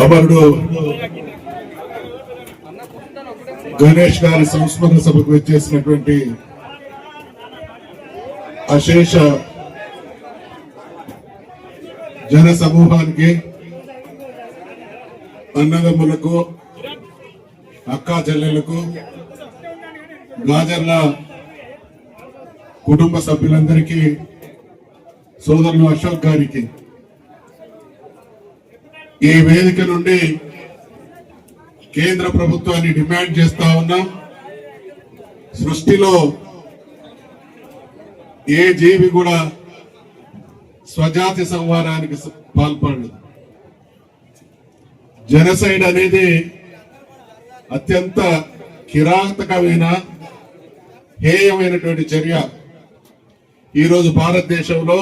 అమరుడు గణేష్ గారి సంస్మరణ సభకు వచ్చేసినటువంటి అశేష జన సమూహానికి అన్నదమ్ములకు అక్కా చెల్లెలకు గాజర్ల కుటుంబ సభ్యులందరికీ సోదరులు అశోక్ గారికి ఈ వేదిక నుండి కేంద్ర ప్రభుత్వాన్ని డిమాండ్ చేస్తా ఉన్నాం. సృష్టిలో ఏ జీవి కూడా స్వజాతి సంహారానికి పాల్పడదు జనసైడ్ అనేది అత్యంత కిరాతకమైన హేయమైనటువంటి చర్య. ఈరోజు భారతదేశంలో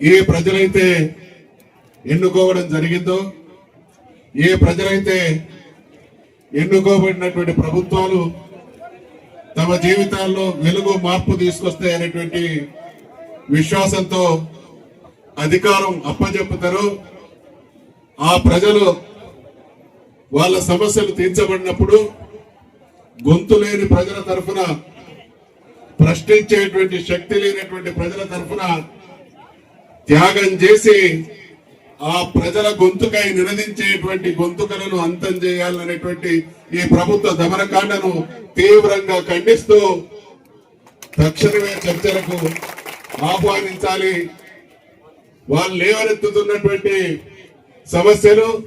ఏ ప్రజలైతే ఎన్నుకోవడం జరిగిందో ఏ ప్రజలైతే ఎన్నుకోబడినటువంటి ప్రభుత్వాలు తమ జీవితాల్లో వెలుగు మార్పు తీసుకొస్తాయి అనేటువంటి విశ్వాసంతో అధికారం అప్పజెప్పుతారో ఆ ప్రజలు వాళ్ళ సమస్యలు తీర్చబడినప్పుడు గొంతు లేని ప్రజల తరఫున ప్రశ్నించేటువంటి శక్తి లేనటువంటి ప్రజల తరఫున త్యాగం చేసి ఆ ప్రజల గొంతుకై నినదించేటువంటి గొంతుకలను అంతం చేయాలనేటువంటి ఈ ప్రభుత్వ దమనకాండను తీవ్రంగా ఖండిస్తూ తక్షణమే చర్చలకు ఆహ్వానించాలి. వాళ్ళు లేవనెత్తుతున్నటువంటి సమస్యలు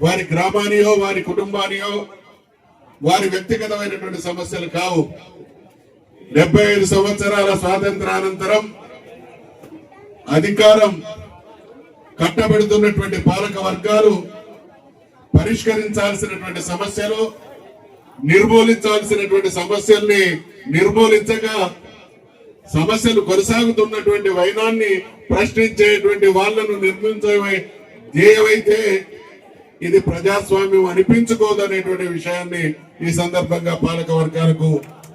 వారి గ్రామానియో వారి కుటుంబానియో వారి వ్యక్తిగతమైనటువంటి సమస్యలు కావు. డెబ్బై ఐదు సంవత్సరాల స్వాతంత్రానంతరం అధికారం కట్టబెడుతున్నటువంటి పాలక వర్గాలు పరిష్కరించాల్సినటువంటి సమస్యలు నిర్మూలించాల్సినటువంటి సమస్యల్ని నిర్మూలించగా సమస్యలు కొనసాగుతున్నటువంటి వైనాన్ని ప్రశ్నించేటువంటి వాళ్ళను నిర్మించే ధ్యేయమైతే ఇది ప్రజాస్వామ్యం అనిపించుకోదనేటువంటి విషయాన్ని ఈ సందర్భంగా పాలక వర్గాలకు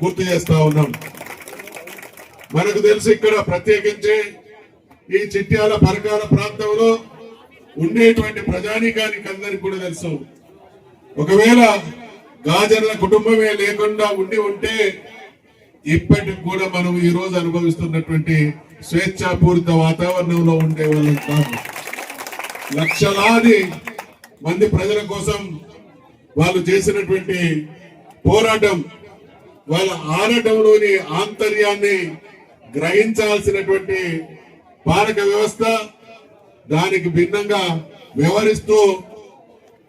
గుర్తు చేస్తా ఉన్నాం. మనకు తెలుసు ఇక్కడ ప్రత్యేకించి ఈ చిట్యాల పరకాల ప్రాంతంలో ఉండేటువంటి ప్రజానీకానికి అందరికి కూడా తెలుసు. ఒకవేళ గాజర్ల కుటుంబమే లేకుండా ఉండి ఉంటే ఇప్పటికి కూడా మనం ఈ రోజు అనుభవిస్తున్నటువంటి స్వేచ్ఛాపూరిత వాతావరణంలో ఉండే వాళ్ళం కాదు. లక్షలాది మంది ప్రజల కోసం వాళ్ళు చేసినటువంటి పోరాటం వాళ్ళ ఆడటంలోని ఆంతర్యాన్ని గ్రహించాల్సినటువంటి పాలక వ్యవస్థ దానికి భిన్నంగా వ్యవహరిస్తూ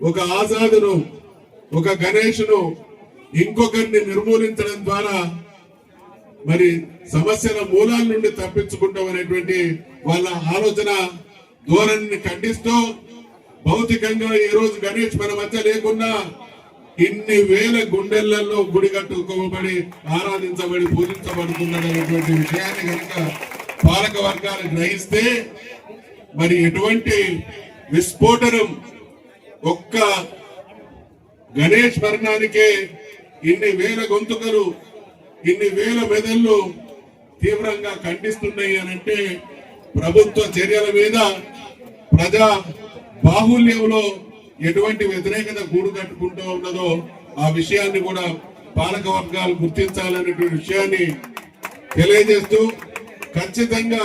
ఒక ఆజాదును ఒక గణేష్ను ఇంకొకరిని నిర్మూలించడం ద్వారా మరి సమస్యల మూలాల నుండి తప్పించుకుంటాం అనేటువంటి వాళ్ళ ఆలోచన ధోరణిని ఖండిస్తూ భౌతికంగా ఈ రోజు గణేష్ మన మధ్య లేకున్నా ఇన్ని వేల గుండెలలో గుడి కట్టుకోబడి ఆరాధించబడి పూజించబడుతున్నాడు అనేటువంటి విషయాన్ని కనుక పాలక వర్గాలు గ్రహిస్తే మరి ఎటువంటి విస్ఫోటనం ఒక్క గణేష్ మరణానికే ఇన్ని వేల గొంతుకలు ఇన్ని వేల మెదళ్ళు తీవ్రంగా ఖండిస్తున్నాయి అని అంటే ప్రభుత్వ చర్యల మీద ప్రజా బాహుల్యంలో ఎటువంటి వ్యతిరేకత గూడు కట్టుకుంటూ ఉన్నదో ఆ విషయాన్ని కూడా పాలక వర్గాలు గుర్తించాలనేటువంటి విషయాన్ని తెలియజేస్తూ ఖచ్చితంగా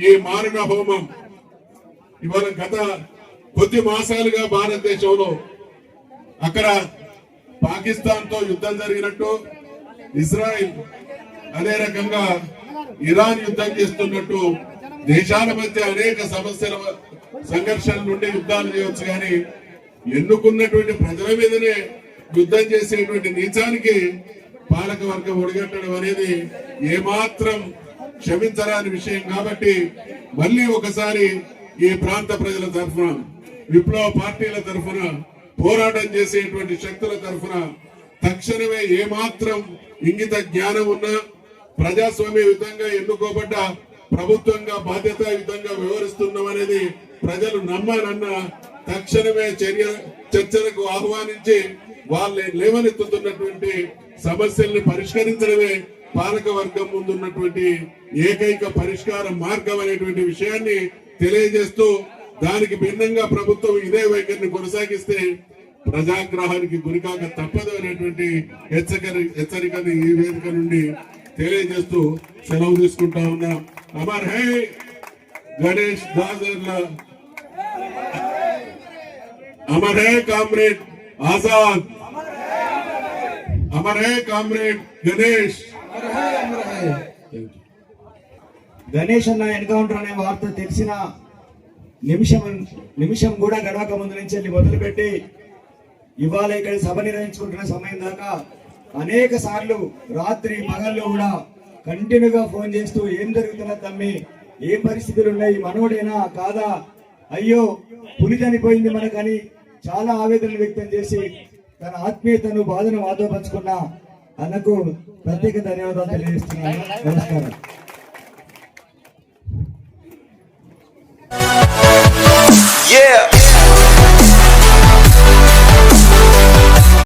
ఈ మారణ హోమం ఇవాళ గత కొద్ది మాసాలుగా భారతదేశంలో అక్కడ పాకిస్తాన్తో యుద్ధం జరిగినట్టు ఇజ్రాయిల్ అదే రకంగా ఇరాన్ యుద్ధం చేస్తున్నట్టు దేశాల మధ్య అనేక సమస్యల సంఘర్షణ నుండి యుద్ధాలు చేయవచ్చు కానీ ఎన్నుకున్నటువంటి ప్రజల మీదనే యుద్ధం చేసేటువంటి నీచానికి పాలక వర్గం ఒడిగట్టడం అనేది ఏమాత్రం క్షమించరాని విషయం కాబట్టి మళ్ళీ ఒకసారి ఈ ప్రాంత ప్రజల తరఫున విప్లవ పార్టీల తరఫున పోరాటం చేసేటువంటి శక్తుల తరఫున తక్షణమే ఏమాత్రం ఇంగిత జ్ఞానం ఉన్నా ప్రజాస్వామ్యయుతంగా ఎన్నుకోబడ్డ ప్రభుత్వంగా బాధ్యతాయుతంగా వ్యవహరిస్తున్నాం అనేది ప్రజలు నమ్మారన్న తక్షణమే చర్య చర్చలకు ఆహ్వానించి వాళ్ళు లేవనెత్తుతున్నటువంటి సమస్యల్ని పరిష్కరించడమే పాలక వర్గం ముందున్నటువంటి ఏకైక పరిష్కార మార్గం అనేటువంటి విషయాన్ని తెలియజేస్తూ దానికి భిన్నంగా ప్రభుత్వం ఇదే వైఖరిని కొనసాగిస్తే ప్రజాగ్రహానికి గురికాక తప్పదు అనేటువంటి హెచ్చరికను ఈ వేదిక నుండి తెలియజేస్తూ సెలవు తీసుకుంటా ఉన్నా. అమర్ హై! గణేష్ దాసర్ల అమర్ హై కామ్రేడ్ ఆజాద్! అమర్ హై కామ్రేడ్ గణేష్! గణేష్ అన్న ఎన్కౌంటర్ అనే వార్త తెలిసిన నిమిషం నిమిషం కూడా గడవక ముందు నుంచి వెళ్ళి మొదలుపెట్టి ఇవాళ ఇక్కడ సభ నిర్వహించుకుంటున్న సమయం దాకా అనేక సార్లు రాత్రి పగల్లో కూడా కంటిన్యూగా ఫోన్ చేస్తూ ఏం జరుగుతున్నా తమ్మి ఏ పరిస్థితులు ఉన్నాయి మనోడేనా కాదా? అయ్యో పులి చనిపోయింది మనకని చాలా ఆవేదనలు వ్యక్తం చేసి తన ఆత్మీయతను బాధను మాతో పంచుకున్న అన్నకు ప్రత్యేక ధన్యవాదాలు తెలియజేస్తున్నాను నమస్కారం Yeah.